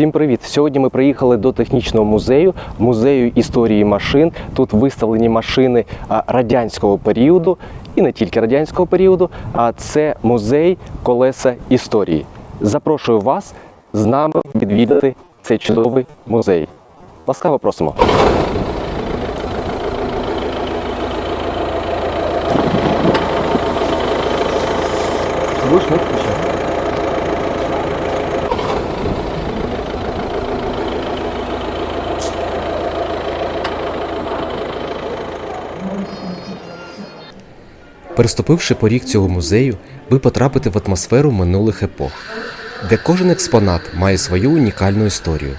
Всім привіт! Сьогодні ми приїхали до технічного музею, музею історії машин. Тут виставлені машини радянського періоду і не тільки радянського періоду, а це музей колеса історії. Запрошую вас з нами відвідати цей чудовий музей. Ласкаво просимо. Переступивши поріг цього музею, ви потрапите в атмосферу минулих епох, де кожен експонат має свою унікальну історію.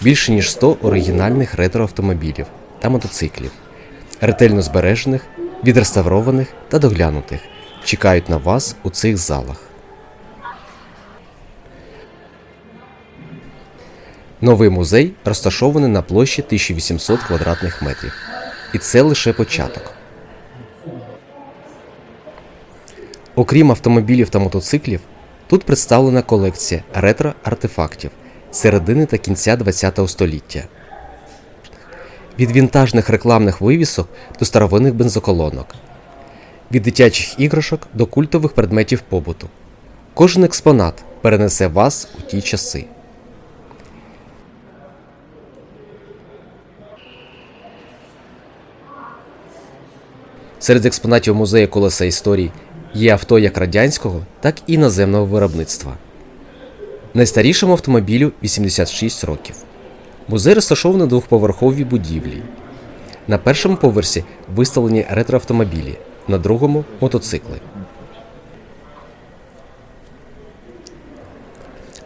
Більше ніж 100 оригінальних ретроавтомобілів та мотоциклів, ретельно збережених, відреставрованих та доглянутих, чекають на вас у цих залах. Новий музей розташований на площі 1800 квадратних метрів. І це лише початок. Окрім автомобілів та мотоциклів, тут представлена колекція ретро-артефактів середини та кінця ХХ століття. Від вінтажних рекламних вивісок до старовинних бензоколонок, від дитячих іграшок до культових предметів побуту. Кожен експонат перенесе вас у ті часи. Серед експонатів музею колеса історії є авто як радянського, так і іноземного виробництва. Найстарішому автомобілю 86 років. Музей розташований у двохповерховій будівлі. На першому поверсі виставлені ретроавтомобілі, на другому мотоцикли.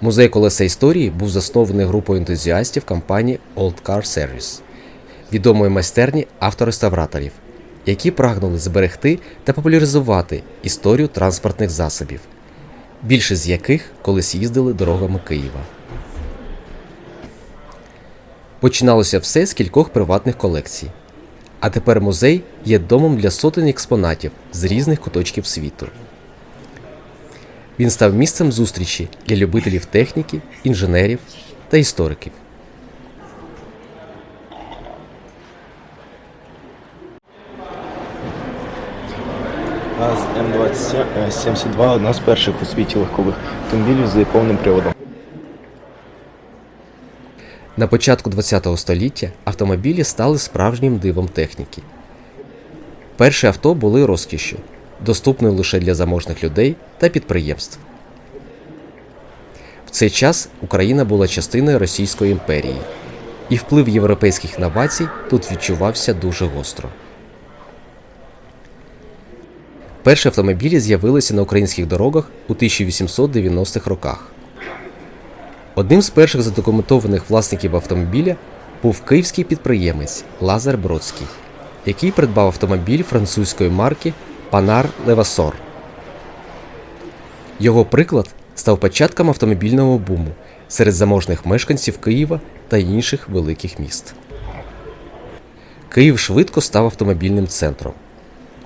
Музей колеса історії був заснований групою ентузіастів компанії Old Car Service, відомої майстерні автореставраторів, які прагнули зберегти та популяризувати історію транспортних засобів, більшість з яких колись їздили дорогами Києва. Починалося все з кількох приватних колекцій. А тепер музей є домом для сотень експонатів з різних куточків світу. Він став місцем зустрічі для любителів техніки, інженерів та істориків. М-22 – одна з перших у світі легкових автомобілів з повним приводом. На початку ХХ століття автомобілі стали справжнім дивом техніки. Перші авто були розкішшю, доступною лише для заможних людей та підприємств. В цей час Україна була частиною Російської імперії, і вплив європейських інновацій тут відчувався дуже гостро. Перші автомобілі з'явилися на українських дорогах у 1890-х роках. Одним з перших задокументованих власників автомобіля був київський підприємець Лазар Бродський, який придбав автомобіль французької марки Панар Левасор. Його приклад став початком автомобільного буму серед заможних мешканців Києва та інших великих міст. Київ швидко став автомобільним центром.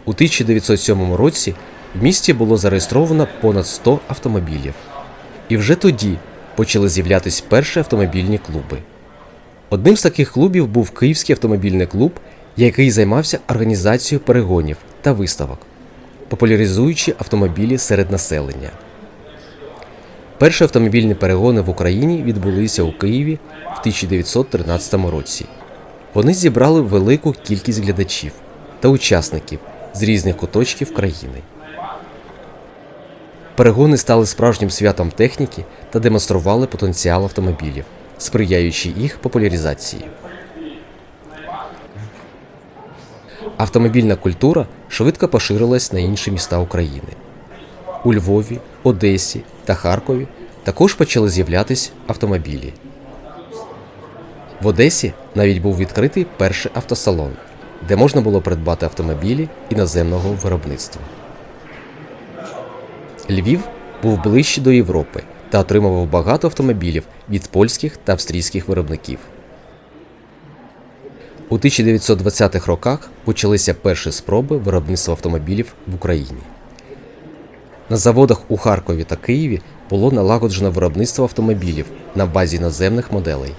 У 1907 році в місті було зареєстровано понад 100 автомобілів. І вже тоді почали з'являтися перші автомобільні клуби. Одним з таких клубів був Київський автомобільний клуб, який займався організацією перегонів та виставок, популяризуючи автомобілі серед населення. Перші автомобільні перегони в Україні відбулися у Києві в 1913 році. Вони зібрали велику кількість глядачів та учасників з різних куточків країни. Перегони стали справжнім святом техніки та демонстрували потенціал автомобілів, сприяючи їх популяризації. Автомобільна культура швидко поширилась на інші міста України. У Львові, Одесі та Харкові також почали з'являтись автомобілі. В Одесі навіть був відкритий перший автосалон, де можна було придбати автомобілі іноземного виробництва. Львів був ближче до Європи та отримував багато автомобілів від польських та австрійських виробників. У 1920-х роках почалися перші спроби виробництва автомобілів в Україні. На заводах у Харкові та Києві було налагоджено виробництво автомобілів на базі іноземних моделей.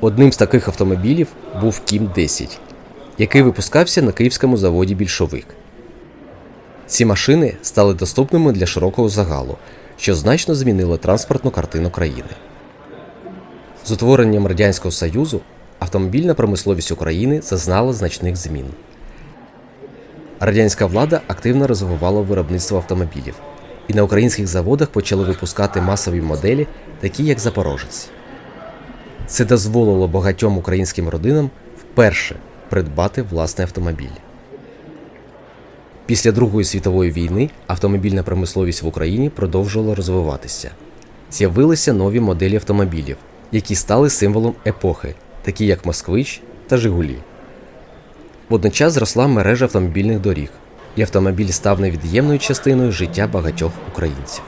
Одним з таких автомобілів був Кім 10, який випускався на київському заводі Більшовик. Ці машини стали доступними для широкого загалу, що значно змінило транспортну картину країни. З утворенням Радянського Союзу автомобільна промисловість України зазнала значних змін. Радянська влада активно розвивала виробництво автомобілів, і на українських заводах почали випускати масові моделі, такі як Запорожець. Це дозволило багатьом українським родинам вперше придбати власний автомобіль. Після Другої світової війни автомобільна промисловість в Україні продовжувала розвиватися. З'явилися нові моделі автомобілів, які стали символом епохи, такі як Москвич та Жигулі. Водночас зросла мережа автомобільних доріг, і автомобіль став невід'ємною частиною життя багатьох українців.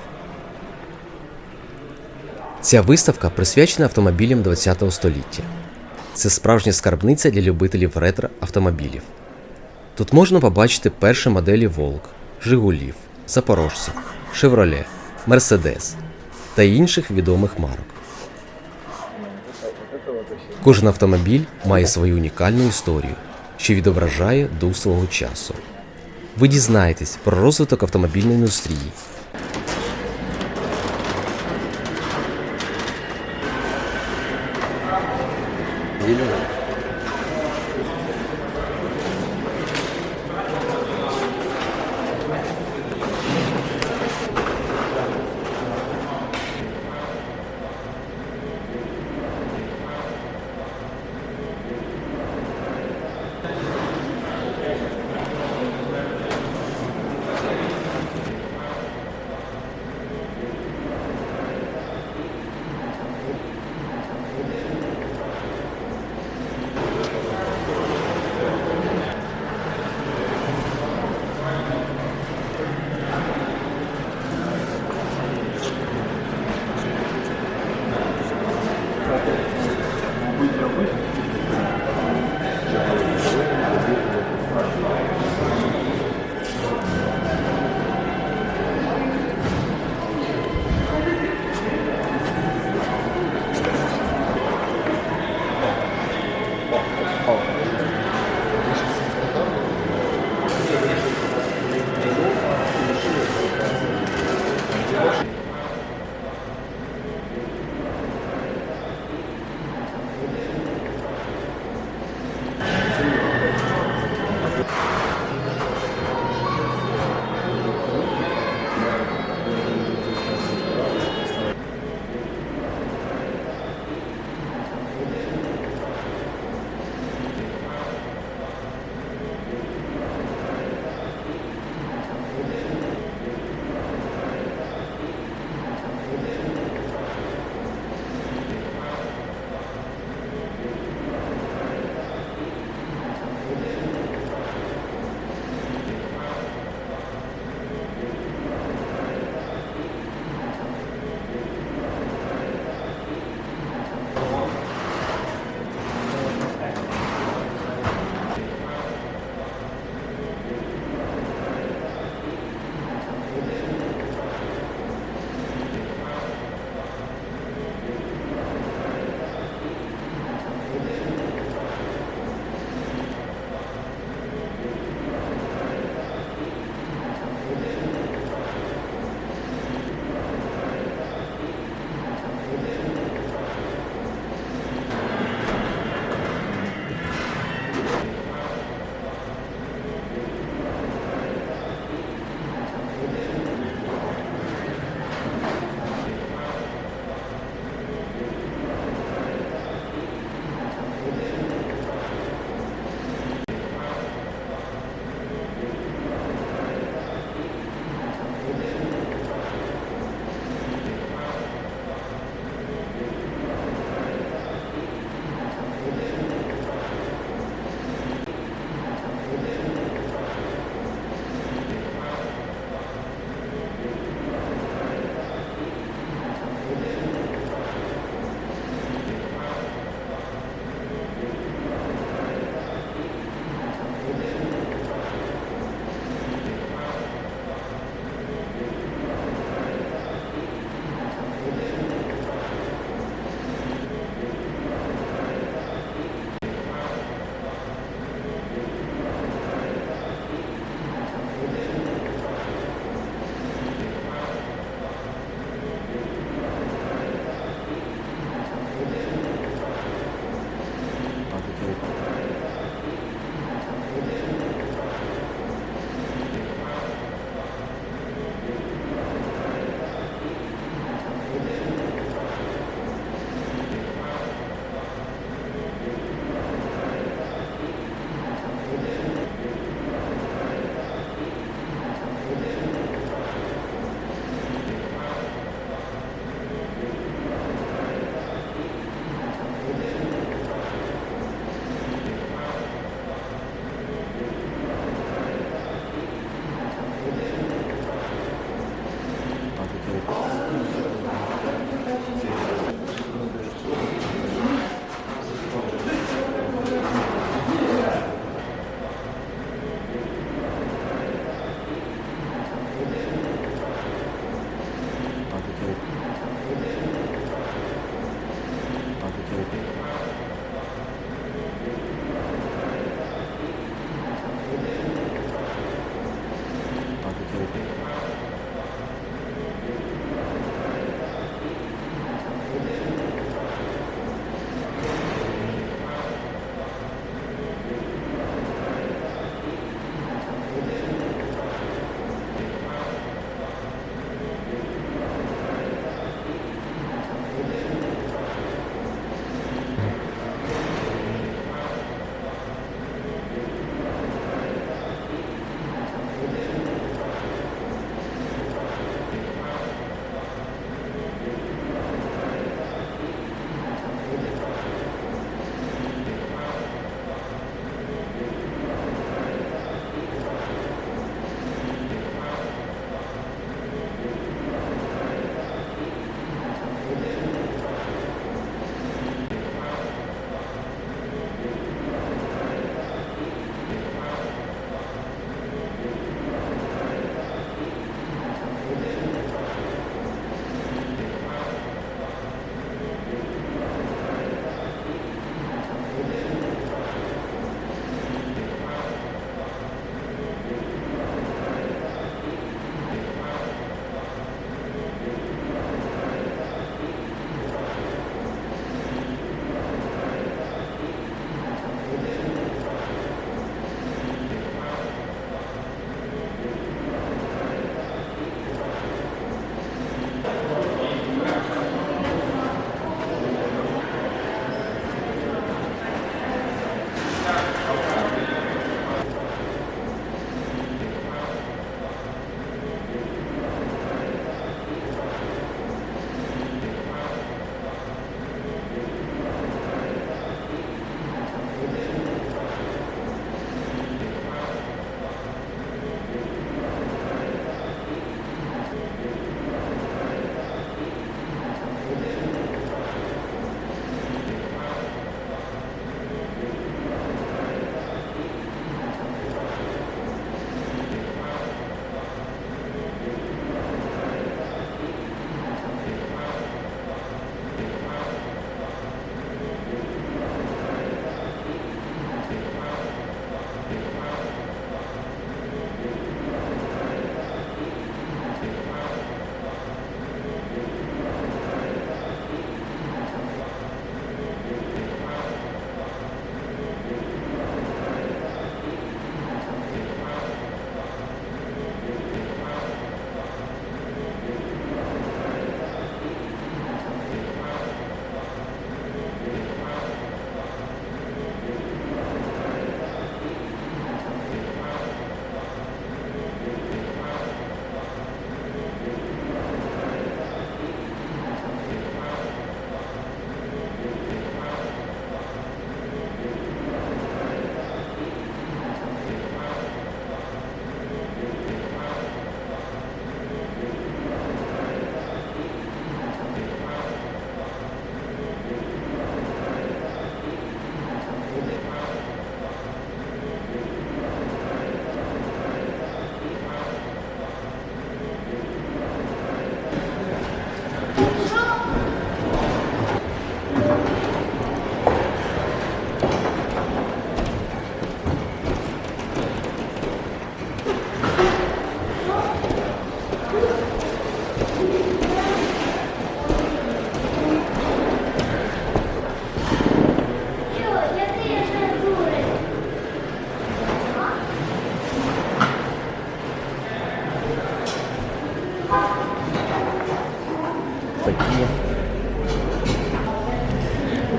Ця виставка присвячена автомобілям ХХ століття. Це справжня скарбниця для любителів ретро автомобілів. Тут можна побачити перші моделі Волк, Жигулів, Запорожців, Шевроле, Мерседес та інших відомих марок. Кожен автомобіль має свою унікальну історію, що відображає дух свого часу. Ви дізнаєтесь про розвиток автомобільної індустрії, 一六年。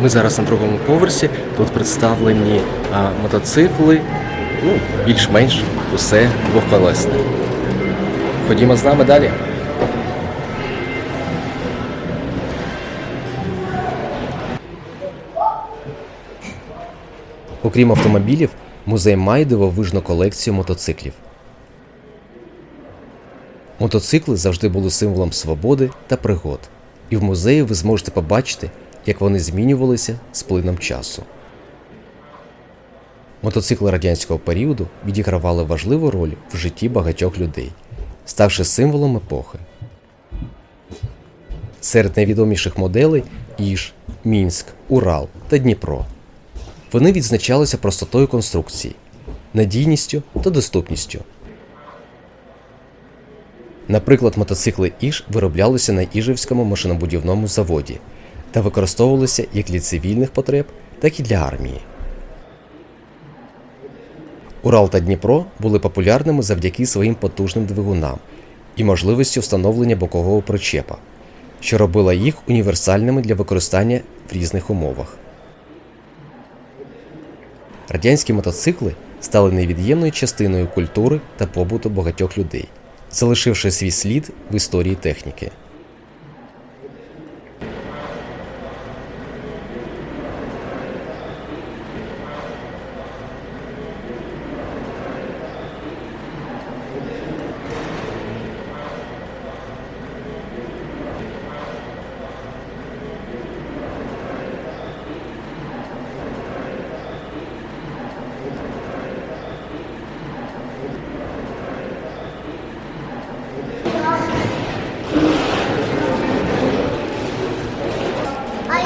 Ми зараз на другому поверсі. Тут представлені мотоцикли, ну, більш-менш усе двохколесне. Ходімо з нами далі. Окрім автомобілів, музей має дивовижну колекцію мотоциклів. Мотоцикли завжди були символом свободи та пригод, і в музеї ви зможете побачити, як вони змінювалися з плином часу. Мотоцикли радянського періоду відігравали важливу роль в житті багатьох людей, ставши символом епохи. Серед найвідоміших моделей Іж, Мінськ, Урал та Дніпро. Вони відзначалися простотою конструкції, надійністю та доступністю. Наприклад, мотоцикли Іж вироблялися на Іжевському машинобудівному заводі та використовувалися як для цивільних потреб, так і для армії. Урал та Дніпро були популярними завдяки своїм потужним двигунам і можливості встановлення бокового причепа, що робило їх універсальними для використання в різних умовах. Радянські мотоцикли стали невід'ємною частиною культури та побуту багатьох людей, залишивши свій слід в історії техніки.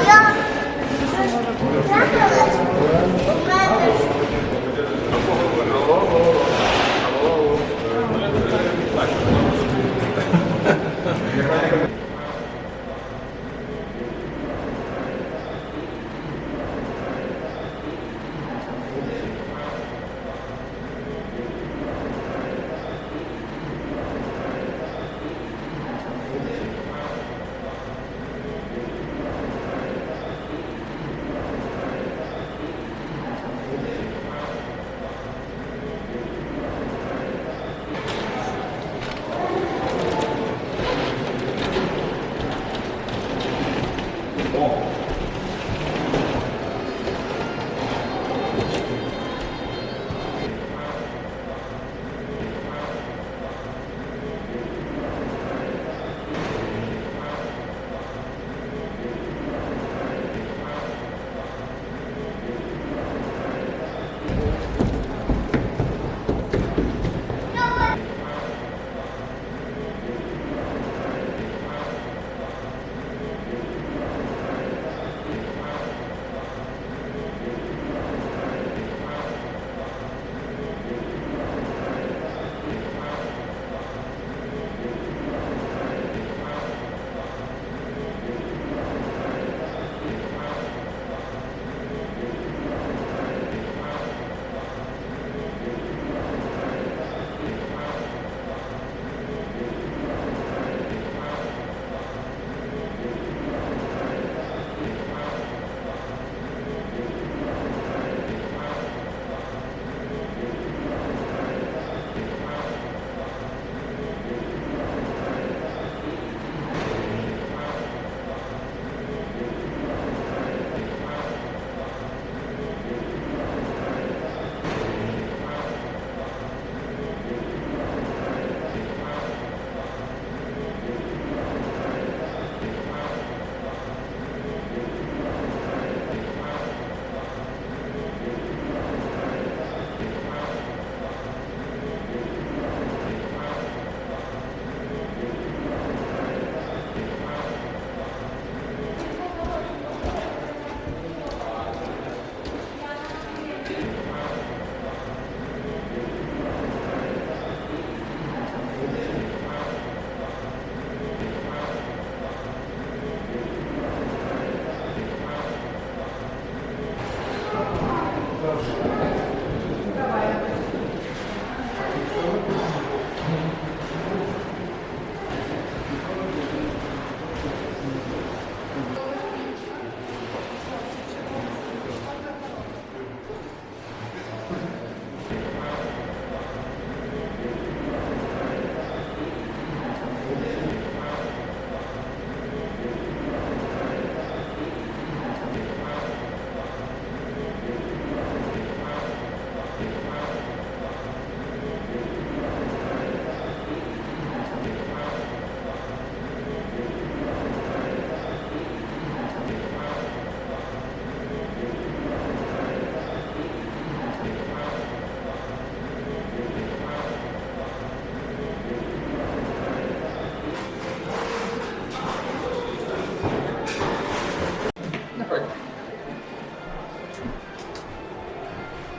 я...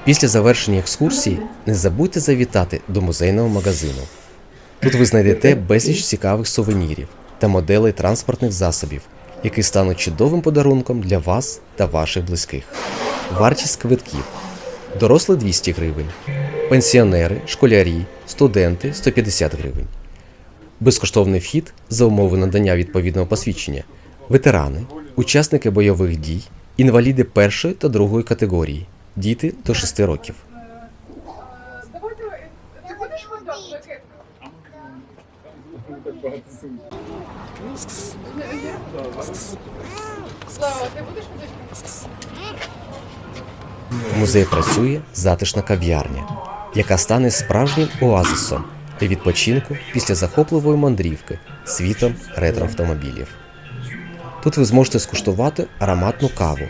Після завершення екскурсії не забудьте завітати до музейного магазину. Тут ви знайдете безліч цікавих сувенірів та моделей транспортних засобів, які стануть чудовим подарунком для вас та ваших близьких. Вартість квитків дорослі 200 гривень, пенсіонери, школярі, студенти 150 гривень. Безкоштовний вхід за умови надання відповідного посвідчення, ветерани, учасники бойових дій, інваліди першої та другої категорії, діти до 6 років. В музеї працює затишна кав'ярня, яка стане справжнім оазисом для відпочинку після захопливої мандрівки світом ретроавтомобілів. Тут ви зможете скуштувати ароматну каву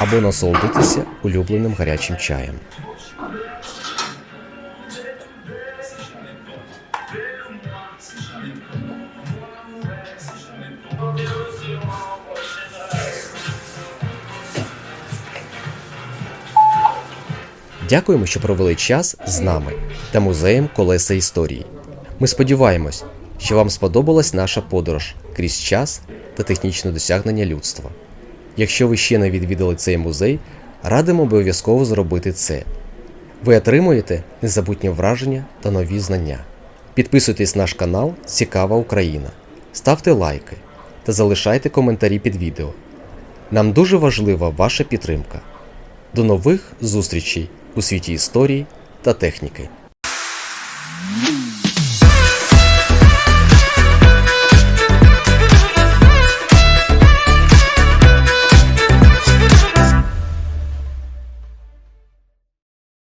або насолодитися улюбленим гарячим чаєм. Дякуємо, що провели час з нами та музеєм Колеса історії. Ми сподіваємось, що вам сподобалась наша подорож крізь час та технічне досягнення людства. Якщо ви ще не відвідали цей музей, радимо обов'язково зробити це. Ви отримуєте незабутнє враження та нові знання. Підписуйтесь на наш канал Цікава Україна, ставте лайки та залишайте коментарі під відео. Нам дуже важлива ваша підтримка. До нових зустрічей у світі історії та техніки.